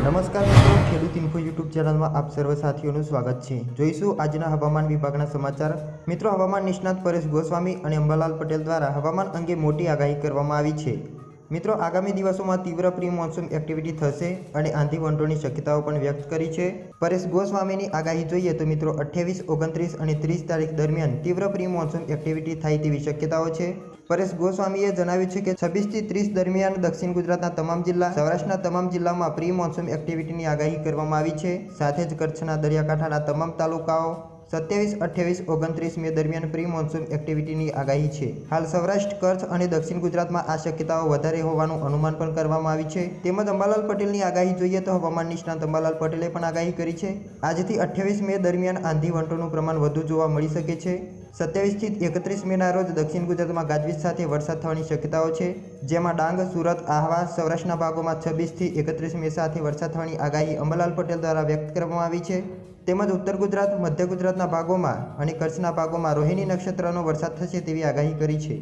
નમસ્કાર મિત્રો, ખેડૂત ઇન્ફો યુટ્યુબ ચેનલમાં આપ સર્વ સાથીઓનું સ્વાગત છે. જોઈશું આજના હવામાન વિભાગના સમાચાર. મિત્રો, હવામાન નિષ્ણાત પરેશ ગોસ્વામી અને અંબાલાલ પટેલ દ્વારા હવામાન અંગે મોટી આગાહી કરવામાં આવી છે. મિત્રો, આગામી દિવસોમાં તીવ્ર પ્રી મોન્સૂન એક્ટિવિટી થશે અને આંધી વંટોળની શક્યતાઓ પણ વ્યક્ત કરી છે. પરેશ ગોસ્વામીની આગાહી જોઈએ તો મિત્રો, અઠ્યાવીસ, ઓગણત્રીસ અને ત્રીસ તારીખ દરમિયાન તીવ્ર પ્રી મોન્સૂન એક્ટિવિટી થાય તેવી શક્યતાઓ છે. પરેશ ગોસ્વામીએ જણાવ્યું છે કે છવ્વીસથી ત્રીસ દરમિયાન દક્ષિણ ગુજરાતના તમામ જિલ્લા, સૌરાષ્ટ્રના તમામ જિલ્લામાં પ્રી મોન્સૂન એક્ટિવિટીની આગાહી કરવામાં આવી છે. સાથે જ કચ્છના દરિયાકાંઠાના તમામ તાલુકાઓ સત્યાવીસ, અઠ્યાવીસ, ઓગણત્રીસ મે દરમિયાન પ્રી મોન્સૂન એક્ટિવિટીની આગાહી છે. હાલ સૌરાષ્ટ્ર, કચ્છ અને દક્ષિણ ગુજરાતમાં આ શક્યતાઓ વધારે હોવાનું અનુમાન પણ કરવામાં આવી છે. તેમજ અંબાલાલ પટેલની આગાહી જોઈએ તો હવામાન નિષ્ણાંત અંબાલાલ પટેલે પણ આગાહી કરી છે. આજથી અઠ્યાવીસ મે દરમિયાન આંધી વંટોનું પ્રમાણ વધુ જોવા મળી શકે છે. સત્યાવીસથી એકત્રીસ મેના રોજ દક્ષિણ ગુજરાતમાં ગાજવીજ સાથે વરસાદ થવાની શક્યતાઓ છે. જેમાં ડાંગ, સુરત, આહવા, સૌરાષ્ટ્રના ભાગોમાં છવ્વીસથી એકત્રીસ મે સાથે વરસાદ થવાની આગાહી અંબાલાલ પટેલ દ્વારા વ્યક્ત કરવામાં આવી છે. તેમજ ઉત્તર ગુજરાત, મધ્ય ગુજરાતના ભાગોમાં અને કચ્છના ભાગોમાં રોહિણી નક્ષત્રનો વરસાદ થશે તેવી આગાહી કરી છે.